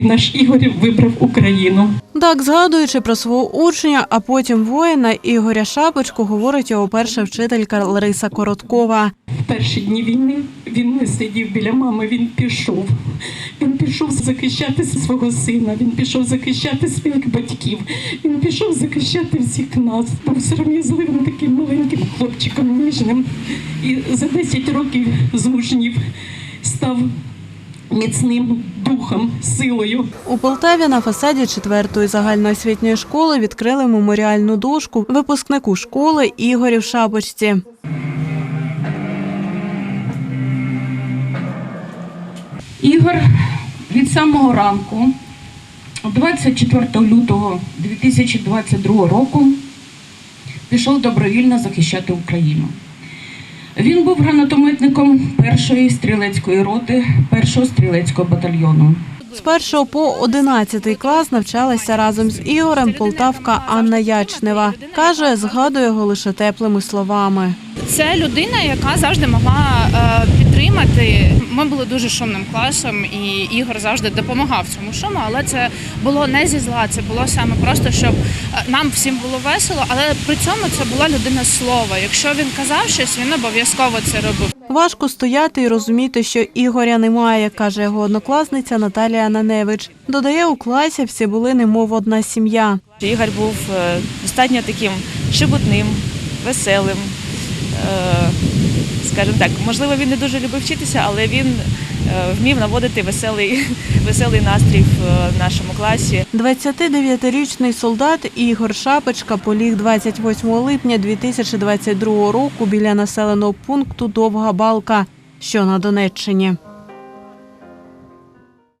Наш Ігор вибрав Україну. Так, згадуючи про свого учня, а потім воїна Ігоря Шапочку, говорить його перша вчителька Лариса Короткова. В перші дні війни він не сидів біля мами, він пішов. Він пішов захищати свого сина, він пішов захищати своїх батьків, він пішов захищати всіх нас. Був сором'язливим таким маленьким хлопчиком ніжним. І за 10 років з мужнів став міцним духом, силою. У Полтаві на фасаді четвертої загальноосвітньої школи відкрили меморіальну дошку випускнику школи Ігорі в Шапочці. Ігор від самого ранку, 24 лютого 2022 року, пішов добровільно захищати Україну. Він був гранатометником першої стрілецької роти, першого стрілецького батальйону. З 1 по 11 клас навчалася разом з Ігорем полтавка Анна Ячнева. Каже, згадує його лише теплими словами. Це людина, яка завжди могла е, підтримати. Ми були дуже шумним класом, і Ігор завжди допомагав цьому шуму, але це було не зі зла, це було саме просто, щоб е, нам всім було весело, але при цьому це була людина слова. Якщо він казав щось, він обов'язково це робив. Важко стояти і розуміти, що Ігоря немає, каже його однокласниця Наталія Наневич. Додає, у класі всі були немов одна сім'я. Ігор був е, достатньо таким шебутним, веселим. Скажімо так, можливо, він не дуже любив вчитися, але він е, вмів наводити веселий, веселий настрій в е, нашому класі. 29-річний солдат Ігор Шапочка поліг 28 липня 2022 року біля населеного пункту Довга Балка, що на Донеччині.